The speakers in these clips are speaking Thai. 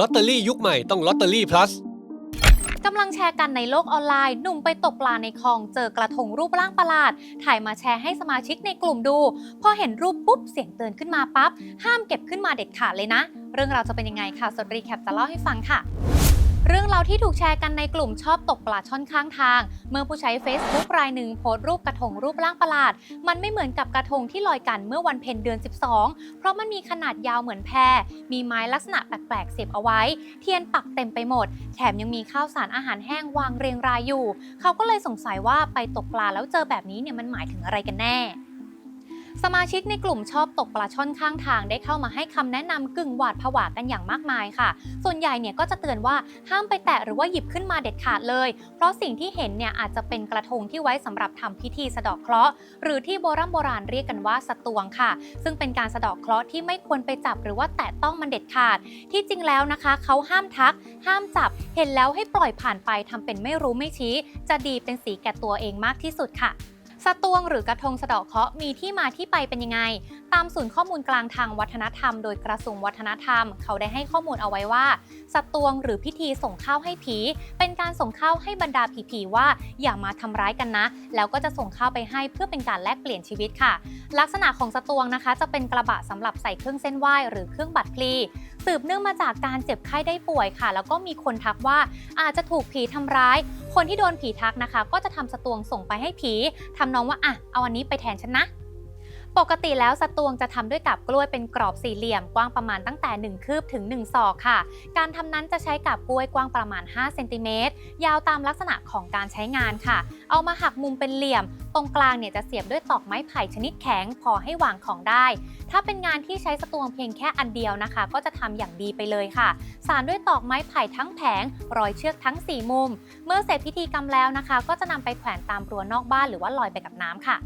ลอตเตอรี่ยุคใหม่ต้องลอตเตอรี่ plus กำลังแชร์กันในโลกออนไลน์ หนุ่มไปตกปลาในคลองเจอกระทงรูปร่างประหลาด ถ่ายมาแชร์ให้สมาชิกในกลุ่มดู พอเห็นรูปปุ๊บเสียงเตือนขึ้นมาปั๊บ ห้ามเก็บขึ้นมาเด็ดขาดเลยนะ เรื่องราวจะเป็นยังไงค่ะสดรีแคปจะเล่าให้ฟังค่ะ เรื่องราวที่ถูกแชร์กันในกลุ่มชอบตกปลาช่อนข้างทาง เมื่อผู้ใช้ Facebook รายหนึ่งโพสต์รูปกระทงรูปร่างประหลาด มันไม่เหมือนกับกระทงที่ลอยกันเมื่อวันเพ็ญเดือน 12 เพราะมันมีขนาดยาวเหมือนแพร มีไม้ลักษณะแปลกๆเสียบเอาไว้ เทียนปักเต็มไปหมด แถมยังมีข้าวสารอาหารแห้งวางเรียงรายอยู่ เขาก็เลยสงสัยว่าไปตกปลาแล้วเจอแบบนี้เนี่ยมันหมายถึงอะไรกันแน่ สมาชิกในกลุ่มชอบตกปลาช่อนข้างทางได้เข้ามาให้คำแนะนำกึ่งหวาดผวากันอย่างมากมายค่ะ ส่วนใหญ่เนี่ยก็จะเตือนว่าห้ามไปแตะหรือว่าหยิบขึ้นมาเด็ดขาดเลย เพราะสิ่งที่เห็นเนี่ยอาจจะเป็นกระทงที่ไว้สำหรับทำพิธีสะเดาะเคราะห์หรือที่โบราณโบราณเรียกกันว่าสตวงค่ะ ซึ่งเป็นการสะเดาะเคราะห์ที่ไม่ควรไปจับหรือว่าแตะต้องมันเด็ดขาด ที่จริงแล้วนะคะเขาห้ามทัก ห้ามจับ เห็นแล้วให้ปล่อยผ่านไปทำเป็นไม่รู้ไม่ชี้ จะดีเป็นสีแก่ตัวเองมากที่สุดค่ะ สตวงหรือกระทงสะเดาะเคราะห์มีที่มาที่ไปเป็นยังไง ตามศูนย์ข้อมูลกลางทางวัฒนธรรม โดยกระทรวงวัฒนธรรม เขาได้ให้ข้อมูลเอาไว้ว่าสตวงหรือพิธีส่งข้าวให้ผี เป็นการส่งข้าวให้บรรดาผีๆว่าอย่ามาทำร้ายกันนะ แล้วก็จะส่งข้าวไปให้เพื่อเป็นการแลกเปลี่ยนชีวิตค่ะ ลักษณะของสตวงนะคะ จะเป็นกระบะสำหรับใส่เครื่องเส้นไหว้หรือเครื่องบัตรพลีสืบเนื่องมาจากการเจ็บไข้ได้ป่วยค่ะ แล้วก็มีคนทักว่าอาจจะถูกผีทำร้าย คนที่โดนผีทักนะคะ ก็จะทำสตวงส่งไปให้ผีทำนองว่าอะเอาอันนี้ไปแทนฉันนะ ปกติแล้วสตวงจะทำด้วยกับกล้วยเป็นกรอบสี่เหลี่ยมกว้างประมาณตั้งแต่ 1 คืบถึง 1 ศอกค่ะ การทำนั้นจะใช้กับกล้วยกว้างประมาณ5เซนติเมตรยาวตามลักษณะของการใช้งานค่ะ เอามาหักมุมเป็นเหลี่ยม ตรงกลางเนี่ยจะเสียบด้วยตอกไม้ไผ่ชนิดแข็งพอให้วางของได้ ถ้าเป็นงานที่ใช้สตวงเพียงแค่อันเดียวนะคะ ก็จะทำอย่างดีไปเลยค่ะ สานด้วยตอกไม้ไผ่ทั้งแผงรอยเชือกทั้ง 4 มุม เมื่อเสร็จพิธีกรรมแล้วนะคะ ก็จะนำไปแขวนตามรั้วนอกบ้านหรือว่าลอยไปกับน้ำค่ะ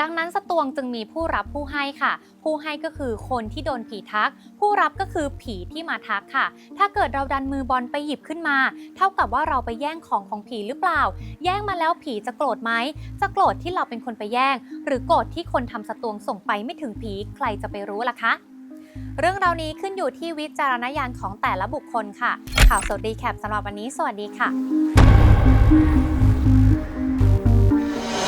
ดังนั้นสตวงจึงมีผู้รับผู้ให้ค่ะ ผู้ให้ก็คือคนที่โดนผีทัก ผู้รับก็คือผีที่มาทักค่ะ ถ้าเกิดเราดันมือบอลไปหยิบขึ้นมา เท่ากับว่าเราไปแย่งของของผีหรือเปล่า แย่งมาแล้วผีจะโกรธไหม จะโกรธที่เราเป็นคนไปแย่ง หรือโกรธที่คนทำสตวงส่งไปไม่ถึงผีใครจะไปรู้ล่ะคะเรื่องราวนี้ขึ้นอยู่ที่วิจารณญาณของแต่ละบุคคลค่ะ ข่าวสดดีแคปสำหรับวันนี้ สวัสดีค่ะ